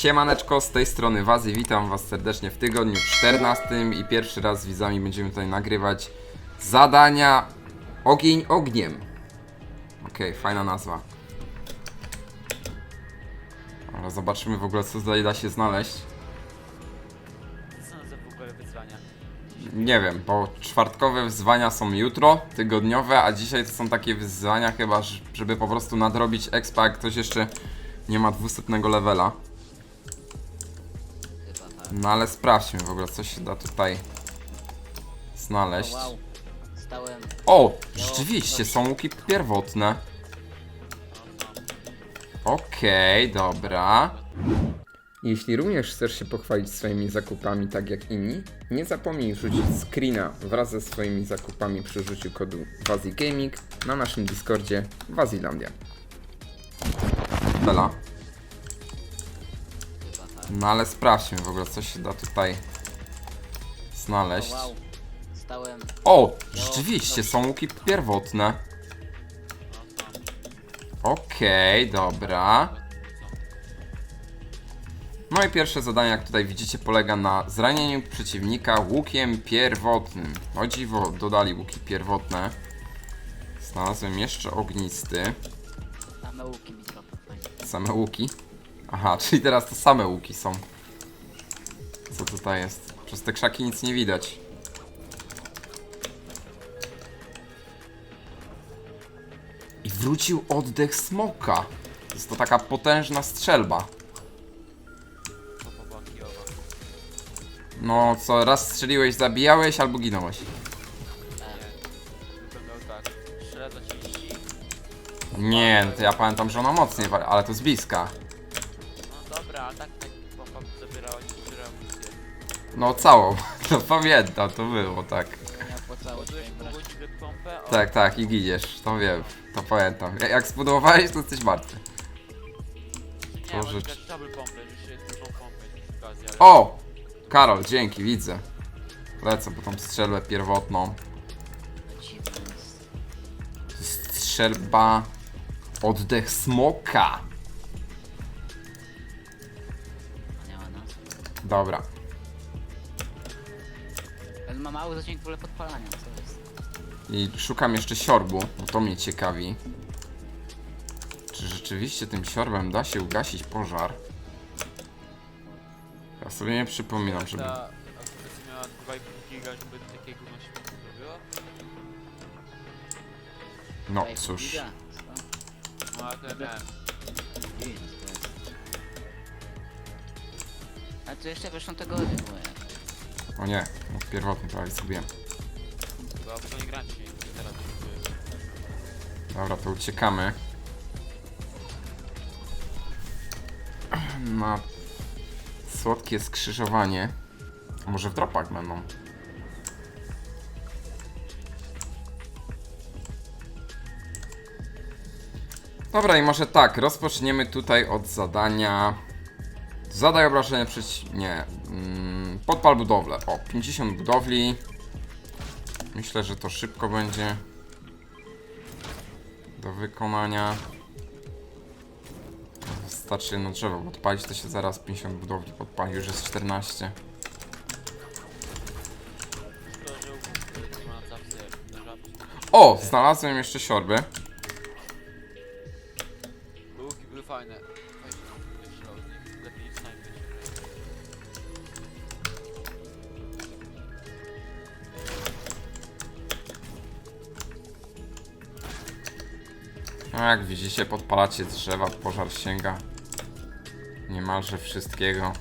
Siemaneczko, z tej strony Wazy, witam was serdecznie w tygodniu 14 i pierwszy raz z widzami będziemy tutaj nagrywać zadania Ogień ogniem. Okej, fajna nazwa. Ale zobaczymy w ogóle co tutaj da się znaleźć. Co są za w ogóle wyzwania? Nie wiem, bo czwartkowe wyzwania są jutro, tygodniowe, a dzisiaj to są takie wyzwania chyba, żeby po prostu nadrobić expa, jak ktoś jeszcze nie ma 200 levela. No ale sprawdźmy w ogóle, co się da tutaj znaleźć. O, wow. Stałem. O, rzeczywiście, są łuki pierwotne. Okej, dobra. Jeśli również chcesz się pochwalić swoimi zakupami tak jak inni, nie zapomnij rzucić screena wraz ze swoimi zakupami przy użyciu kodu WaziGaming na naszym Discordzie Wazilandia. Bela. No ale sprawdźmy w ogóle, co się da tutaj znaleźć. wow. Stałem. O, rzeczywiście, są łuki pierwotne. Okej, dobra. No i pierwsze zadanie, jak tutaj widzicie, polega na zranieniu przeciwnika łukiem pierwotnym. O dziwo, dodali łuki pierwotne. Znalazłem jeszcze ognisty. Same łuki mi. Same łuki. Aha, czyli teraz to same łuki są. Co tutaj jest? Przez te krzaki nic nie widać. I wrócił oddech smoka. Jest to taka potężna strzelba. No co, raz strzeliłeś, zabijałeś albo ginąłeś. To miał. Strzela do 30. Nie, no to ja pamiętam, że ona mocniej, ale to z bliska. Pompa zabierała niektóre amunicje. No całą. To pamiętam, to było tak. Ładujesz pół brać. godziny pompę, o, Tak, tak, i giniesz, to wiem, to pamiętam. Ja- Jak spudowałeś, to jesteś martwy. nie, to może rzecz- grać double pompę, że się dużą pompę przy okazji, ale... O! Karol, dzięki, widzę. Lecę po tą strzelbę pierwotną. Dziwne jest. Strzelba... Oddech smoka. Dobra. Ale ma mały zasięg w ogóle podpalania, co jest? I szukam jeszcze siorbu, bo to mnie ciekawi. Czy rzeczywiście tym siorbem da się ugasić pożar? Ja sobie nie przypominam, żeby... Ta aktywacja miała 2,5 giga, żeby takiego gówno się zrobiło. No Ej, cóż. giga. Co? No. Giga, Ale to jeszcze tygodniu było jak. O nie, no pierwotny prawie zrobiłem. Chyba w to nie teraz Dobra, to uciekamy. Na słodkie skrzyżowanie. A Może w dropach będą. Dobra, i może tak, rozpoczniemy tutaj od zadania. Zadaj obrażenia przeciw. Nie. Mm, podpal budowlę. O, 50 budowli. Myślę, że to szybko będzie do wykonania. Wystarczy jedno drzewo podpalić, to się zaraz 50 budowli podpali, już jest 14. to, że ugłów nie ma zawsze żadnych. O! Znalazłem jeszcze siorby. No jak widzicie, podpalacie drzewa, pożar sięga niemalże wszystkiego.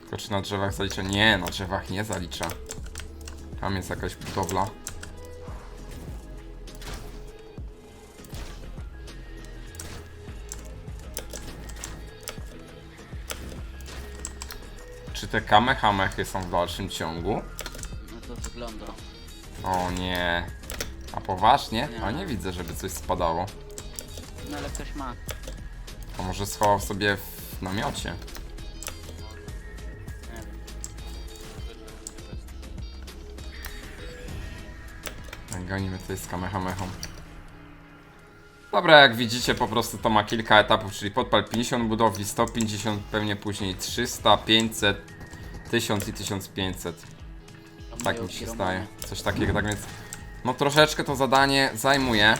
Tylko czy na drzewach zalicza? Nie, na drzewach nie zalicza. Tam jest jakaś budowla. Czy te kamehamechy są w dalszym ciągu? No to wygląda. O nie. Poważnie? Nie. A nie widzę, żeby coś spadało. No ale ktoś ma. A może schował sobie w namiocie? Nie wiem. Tak, Gonimy tutaj z kamehamechą. Dobra, jak widzicie, po prostu to ma kilka etapów, czyli podpal 50 budowli, 150, pewnie później 300, 500, 1000 i 1500. Tak mi się zdaje. Coś takiego, tak więc. No troszeczkę to zadanie zajmuje.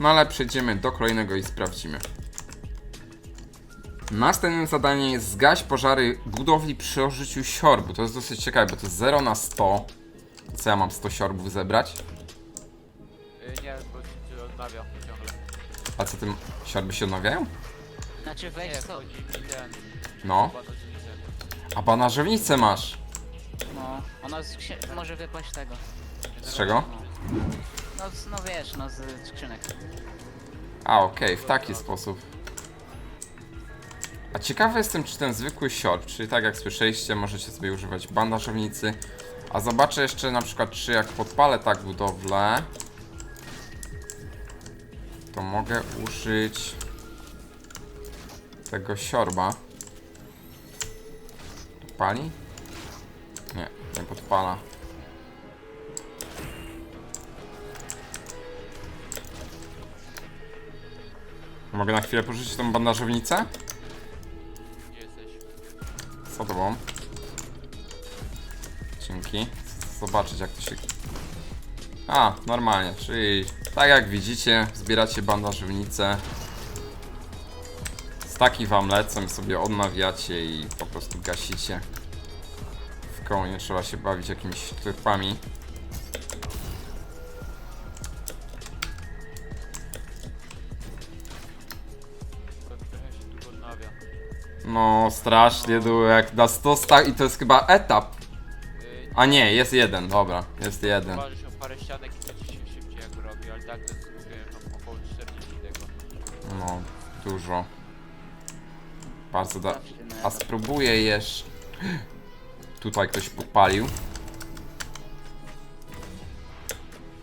No ale przejdziemy do kolejnego i sprawdzimy. Następnym zadaniem jest zgaś pożary budowli przy użyciu siorbu. To jest dosyć ciekawe, bo to jest 0 na 100. Co ja mam 100 siorbów zebrać? Yy, nie, bo ci odnawia ciągle. A co tym siorby się odnawiają? Znaczy Nie, weź to. chodzi mi ten... No. banażownicę. A banażownicę masz. No, ona z może wypaść tego. Z czego? No. No, z- no wiesz, no z skrzynek. A, okej, w taki sposób. A ciekawy jestem, czy ten zwykły siorb, czyli tak jak słyszeliście, możecie sobie używać bandażownicy. A zobaczę jeszcze na przykład, czy jak podpalę tak budowlę, to mogę użyć tego siorba. Pali? Nie, nie podpala. Mogę na chwilę porzucić tą bandażownicę? Gdzie jesteś? Co to było? Dzięki. Chcę Zobaczyć jak to się... A, normalnie, czyli tak jak widzicie, zbieracie bandażownicę. Staki wam lecą sobie odnawiacie i po prostu gasicie. W koło nie trzeba się bawić jakimiś trupami. No, strasznie długo, jak na 100 stak i to jest chyba etap. Yy, A nie, jest jeden, dobra, jest jeden. Chyba, że się o parę ścianek i będzie się szybciej jak robi, ale tak to jest mówię, mam około 40 tego. No, dużo. Bardzo da. A spróbuję jeszcze. Tutaj ktoś podpalił.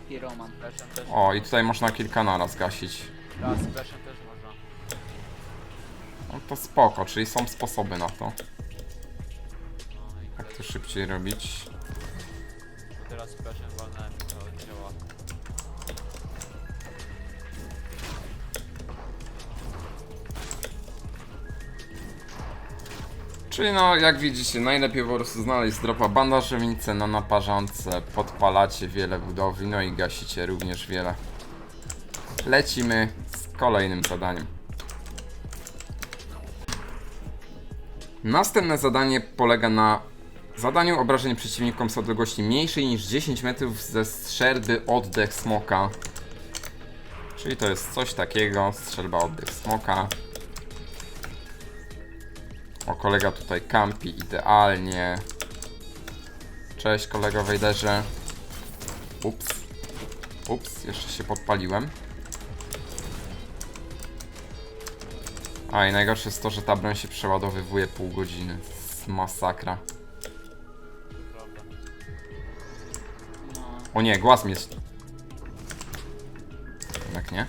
Piroman. Fleszem też O, i tutaj można kilka naraz gasić. Raz, fleszem też. No to spoko, czyli są sposoby na to. No Jak to szybciej robić. no teraz walnąłem i to działa. Czyli no, jak widzicie, najlepiej po prostu znaleźć dropa bandażownicę na naparzance, podpalacie wiele budowli, no i gasicie również wiele. Lecimy z kolejnym zadaniem. Następne zadanie polega na zadaniu obrażeń przeciwnikom z odległości mniejszej niż 10 metrów ze strzelby oddech smoka. Czyli to jest coś takiego, strzelba oddech smoka. O, kolega tutaj kampi idealnie. Cześć kolego Wejderze. Ups. Ups, jeszcze się podpaliłem. A i najgorsze jest to, że ta broń się przeładowywuje pół godziny. Masakra. O nie, głaz mnie... Jak nie?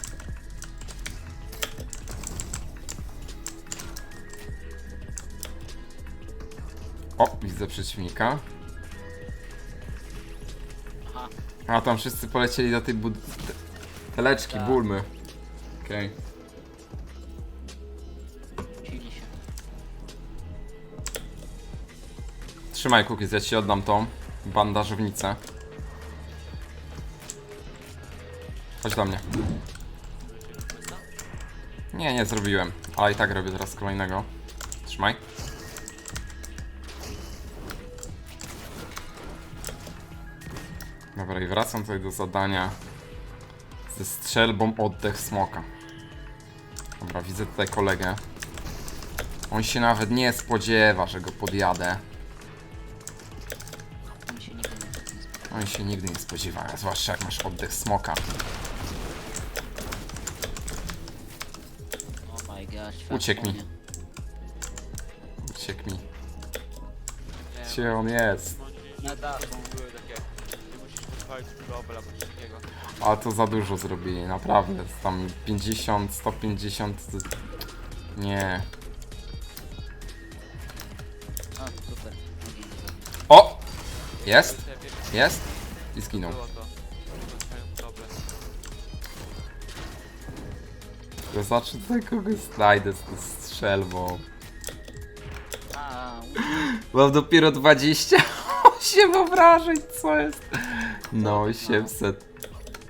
O, widzę przeciwnika. A tam wszyscy polecieli do tej bud... te- teleczki, Tak. bulmy. Okej. Chili Trzymaj cookies, ja ci oddam tą bandażownicę. Chodź do mnie. Nie, nie zrobiłem, ale i tak robię teraz kolejnego. Trzymaj. Dobra, i wracam tutaj do zadania ze strzelbą oddech smoka. Dobra, widzę tutaj kolegę. On się nawet nie spodziewa, że go podjadę. Spodziewa. Oni się nigdy nie spodziewają, zwłaszcza jak masz oddech smoka. Oh my gosh. Uciekł mi. Uciekł mi. Gdzie on jest? Na dachu. były takie, ty musisz podpalić budowę albo coś takiego. Ale to za dużo zrobili, naprawdę. Tam 50, 150. to- Nie. Super. Ogień. O! Jest? Jest? I zginął. Było to. Zacznę tutaj kogoś znajdę z tą strzelbą. A, Mam dopiero 28 obrażeń, co jest? No 800.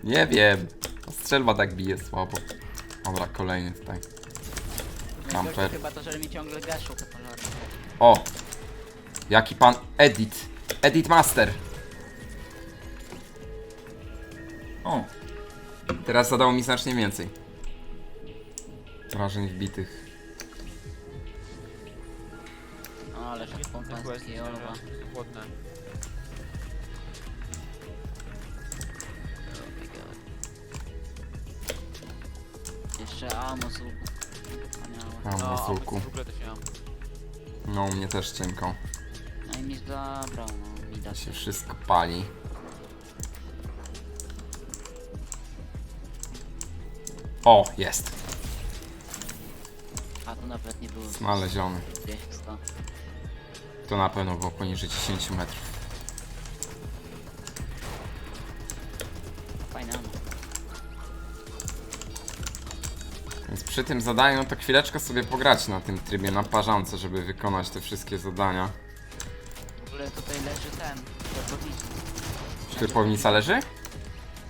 Nie wiem. Ta Strzelba tak bije słabo. Dobra, kolejny tutaj. najgorsze Camper. chyba to, że mi ciągle gaszą te pożary. O! Jaki pan Edit. Edit Master. O. Teraz zadało mi znacznie więcej. Wrażeń wbitych. Ale takie olowa. Chłodne. Jeszcze amo z łuku. Wspaniałe. No, na a w ogóle też nie mam. No, u mnie też cienko. No mi zabrał, no, mi da się wszystko pali. O, jest. A tu nawet nie było Znaleziony. 200, 100. To na pewno było poniżej 10 metrów. Fajne amo. Więc przy tym zadaniu to chwileczkę sobie pograć na tym trybie na parzance, żeby wykonać te wszystkie zadania. Tutaj leży ten, kierownica. Ślepownica leży?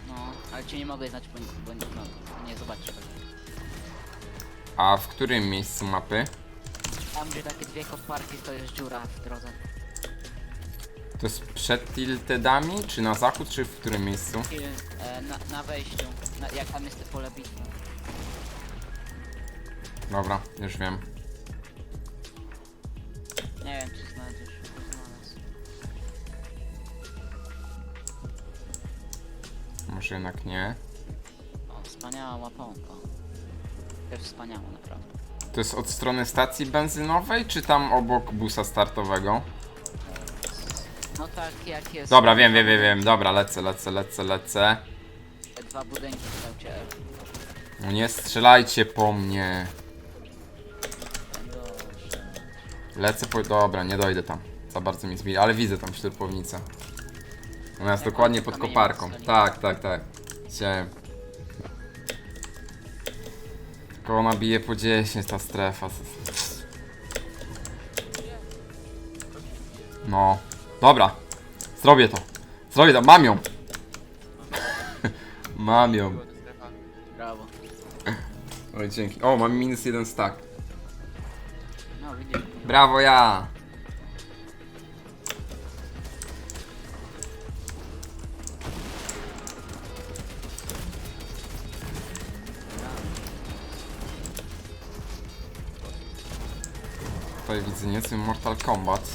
No, ale cię nie mogę znać, bo, bo nie, no, nie zobaczysz tego. A w którym miejscu mapy? Tam gdzie takie dwie koparki to jest dziura w drodze. To jest przed tiltedami, czy na zachód, czy w którym miejscu? I, e, na, na wejściu, na, jak tam jest te pole bitwy. Dobra, już wiem. Może jednak nie. O, wspaniała łaponka. Też wspaniała, naprawdę. To jest od strony stacji benzynowej, czy tam obok busa startowego? No tak jak jest. Dobra, wiem, wiem, wiem, wiem. Dobra, lecę, lecę, lecę, lecę. Te dwa budynki w kształcie L. No nie strzelajcie po mnie. Dobrze. Lecę po... Dobra, nie dojdę tam. Za bardzo mi zbili, ale widzę tam ślepownicę. Jest Jak dokładnie pod koparką. Tak, tak, tak. Chciałem. Tylko ona bije po 10 ta strefa. No. Dobra. Zrobię to. Zrobię to. Mam ją. Mam ją. Brawo. Oj, dzięki. O, mam minus jeden stack. No widzisz. Brawo ja! Tutaj widzę niezły Mortal Kombat.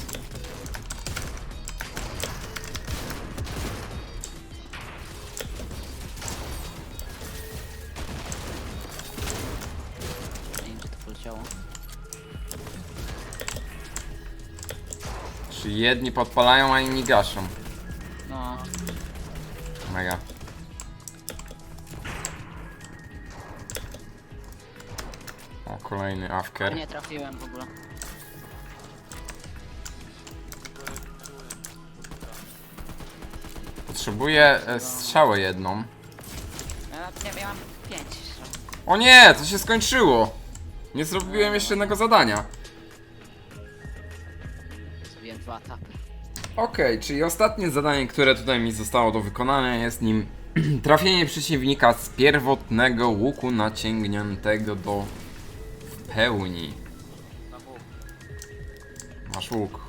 Nie wiem, czy to poleciało. Czy jedni podpalają, a inni gaszą. No, Mega. O, kolejny afker. nie trafiłem w ogóle. Potrzebuję e, strzałę jedną. Ja, nie, ja mam pięć. O nie, to się skończyło! Nie zrobiłem jeszcze jednego zadania. Zrobiłem dwa. Okej, czyli ostatnie zadanie, które tutaj mi zostało do wykonania jest nim trafienie przeciwnika z pierwotnego łuku naciągniętego do w pełni. Na. Masz łuk.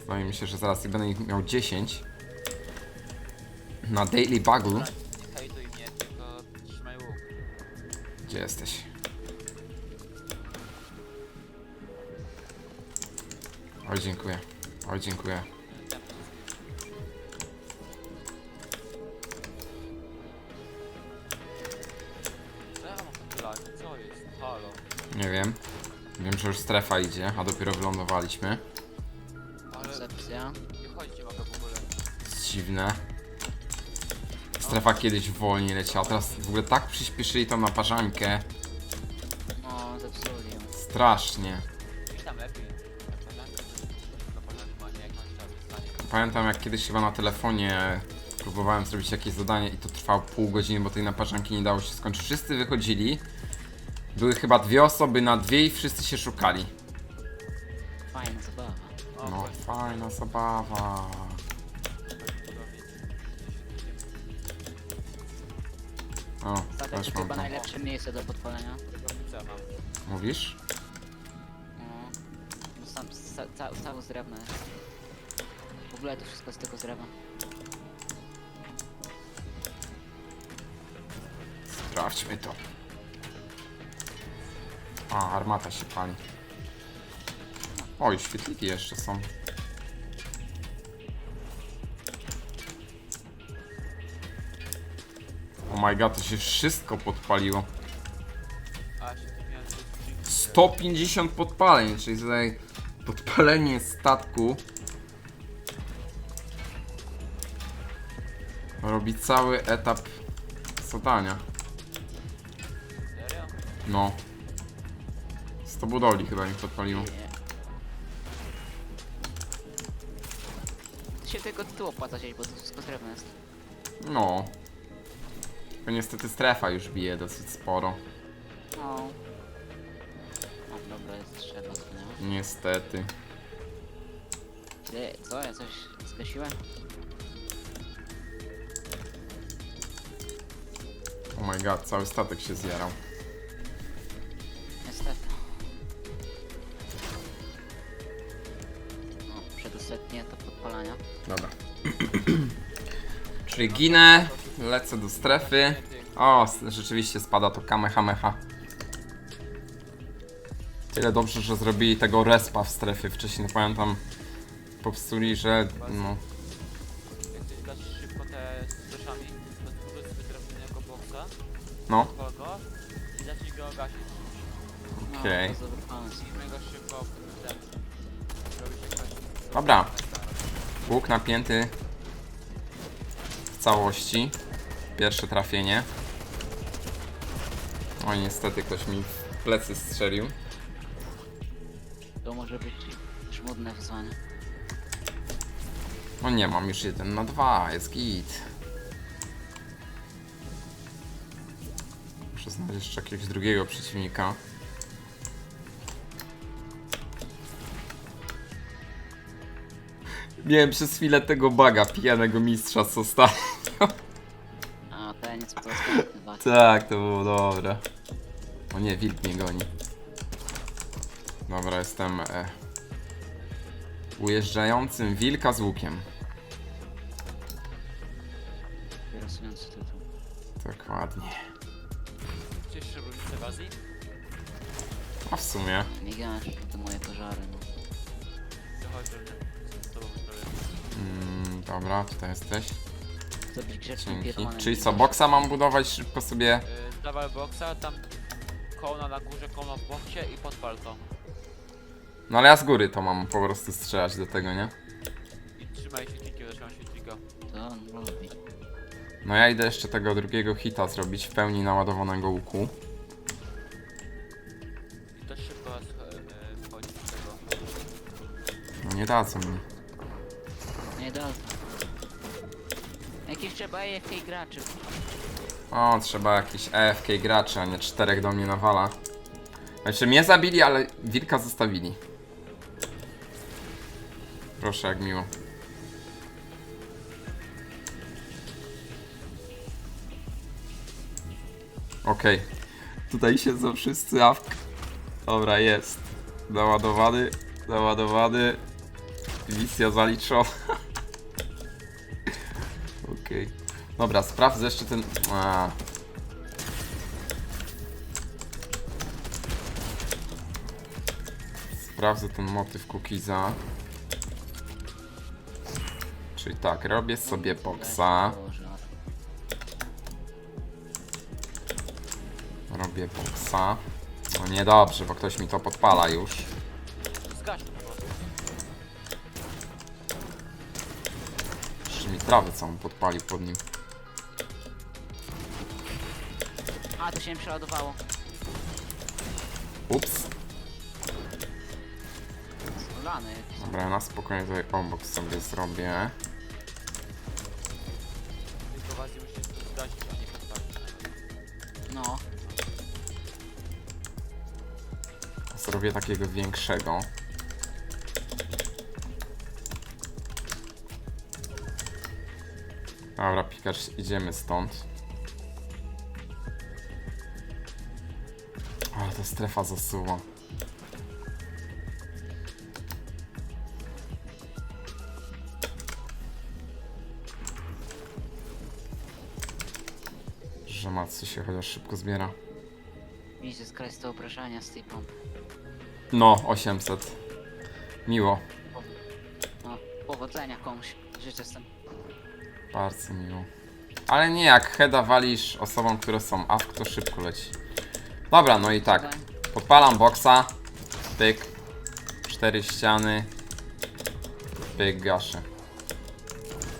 Wydaje mi się, że zaraz będę ich miał 10. Na Daily Bugle. Nie hejtuj mnie, tylko trzymaj łuk. Gdzie jesteś? Oj, dziękuję. Oj, dziękuję. Co ja mam lag? Co jest? Halo. Nie wiem. Wiem, że już strefa idzie, a dopiero wylądowaliśmy. Ale Koncepcja. nie wchodźcie mapę w ogóle. To jest dziwne. Kiedyś wolniej leciała, teraz w ogóle tak przyspieszyli tą naparzankę. No, zepsuli ją. Strasznie. Gdzieś tam lepiej. Na porządku, a nie jak on tam stanie. Pamiętam jak kiedyś chyba na telefonie próbowałem zrobić jakieś zadanie i to trwało pół godziny, bo tej naparzanki nie dało się skończyć. Wszyscy wychodzili Były chyba dwie osoby na dwie i wszyscy się szukali. Fajna zabawa. O, No, fajna zabawa. O, Statek to też mam chyba to. najlepsze miejsce do podpalenia. Mam. Mówisz? No, no sam, ca, ca, całe z drewna jest. W ogóle to wszystko z tego z drewna. Sprawdźmy to. A, armata się pali. Oj, świetliki jeszcze są. My god, to się wszystko podpaliło. A, się tu miałem coś 150 podpaleń, czyli tutaj podpalenie statku robi cały etap zadania. No. 100 budowli chyba mi podpaliło. Się tego tytułu opłaca wziąć, bo to wszystko jest. No. Tylko niestety strefa już bije dosyć sporo. No. O, dobra, jest trzeba nie? Niestety. Ty, co? Ja coś zgasiłem? Oh my god, cały statek się zjarał. Niestety. No, przedostatnie to podpalania. Dobra. Czyli ginę, lecę do strefy. O, rzeczywiście spada to kamehameha. Tyle dobrze, że zrobili tego respa w strefie wcześniej, pamiętam. Popsuli, że no. Jak No, Okej. Dobra. łuk napięty w całości. Pierwsze trafienie. Oj, niestety ktoś mi w plecy strzelił. To może być żmudne wyzwanie. No nie, mam już jeden na dwa, jest git. Muszę znaleźć jeszcze jakiegoś drugiego przeciwnika. Miałem przez chwilę tego baga pijanego mistrza z ostatnio. Tak, to było dobre. O nie, wilk mnie goni. Dobra, jestem e, ujeżdżającym wilka z łukiem. Interesujący tytuł. Dokładnie. Chcesz jeszcze różnicę w Azji? A w sumie. Nie gasz, to moje pożary, no. Zachodź do mnie. Z tobą sprawię. Mm, dobra, tutaj jesteś. Chcę być grzecznym Dzięki. Czyli co, boksa mam budować szybko sobie? Yy, dawaj boksa, tam kołna na górze, kołna w boksie i podpal to. No ale ja z góry to mam po prostu strzelać do tego, nie? I trzymaj świetlikiem, zatrzymaj świetliko. To on lubi. No ja idę jeszcze tego drugiego hita zrobić w pełni naładowanego łuku. I to szybko yy, wchodzi z tego. No nie dadzą mi. Trzeba AFK graczy. O, trzeba jakiś AFK graczy, a nie czterech do mnie nawala. Znaczy mnie zabili, ale wilka zostawili. Proszę, jak miło. Okej. Tutaj siedzą wszyscy awk. Dobra, jest. Załadowany, załadowany. Misja zaliczona. Dobra, sprawdzę jeszcze ten... A. Sprawdzę ten motyw cookiesa. Czyli tak, robię sobie boksa. Robię boksa. No niedobrze, bo ktoś mi to podpala już. Jeszcze mi trawę całą podpalił pod nim. A, to się mi przeładowało. Ups. Lany. Dobra, na spokojnie tutaj obok sobie zrobię. Tylko zgasić, a nie podpalić. No. Zrobię takiego większego. Dobra, pikacz, idziemy stąd. Ta strefa zasuwa. Że Matsu się chociaż szybko zbiera. Jezus Christ, to obrażania z tej pompy. No, 800. Miło, No, powodzenia komuś. Życzę tym. bardzo miło. Ale nie jak heada walisz osobom, które są AFK, to szybko leci. Dobra, no i tak. Podpalam boksa. Pyk. Cztery ściany. Pyk, gaszę.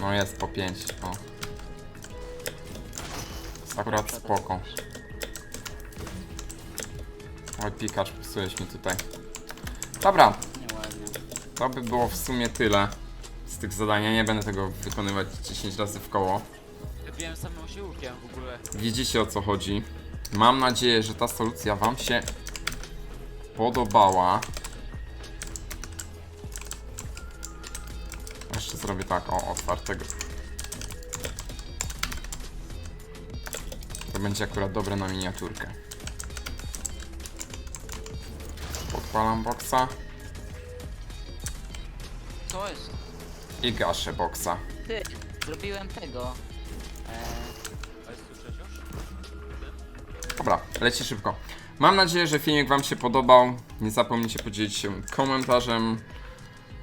No jest po 5. O. Jest akurat spoko. Oj, pikacz, psujesz mi tutaj. Dobra, to by było w sumie tyle z tych zadań. Ja nie będę tego wykonywać 10 razy w koło. Wiem samym siłkiem w ogóle. Widzicie o co chodzi. Mam nadzieję, że ta solucja Wam się podobała. Jeszcze zrobię tak, o, otwartego. To będzie akurat dobre na miniaturkę. Podpalam boksa Co jest? i gaszę boksa. Ty, zrobiłem tego. Eee, już? Dobra, leci szybko. Mam nadzieję, że filmik Wam się podobał. Nie zapomnijcie podzielić się komentarzem,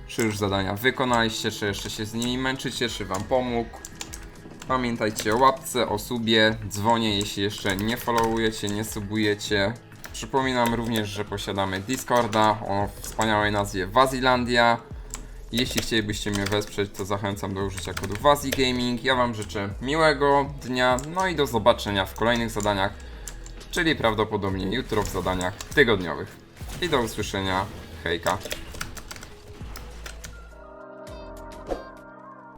czy już zadania wykonaliście, czy jeszcze się z nimi męczycie, czy Wam pomógł. Pamiętajcie o łapce, o subie, dzwonie, jeśli jeszcze nie followujecie, nie subujecie. Przypominam również, że posiadamy Discorda o wspaniałej nazwie Wazilandia. Jeśli chcielibyście mnie wesprzeć, to zachęcam do użycia kodu WaziGaming. Ja Wam życzę miłego dnia, no i do zobaczenia w kolejnych zadaniach czyli prawdopodobnie jutro w zadaniach tygodniowych. I do usłyszenia. Hejka.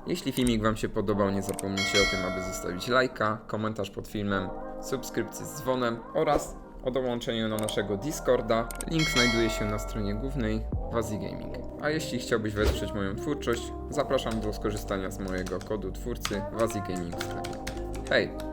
Jeśli filmik Wam się podobał, nie zapomnijcie o tym, aby zostawić lajka, komentarz pod filmem, subskrypcję z dzwonem oraz o dołączeniu do naszego Discorda. Link znajduje się na stronie głównej Wazi Gaming. A jeśli chciałbyś wesprzeć moją twórczość, zapraszam do skorzystania z mojego kodu twórcy Wazi Gaming w sklepie. Hej!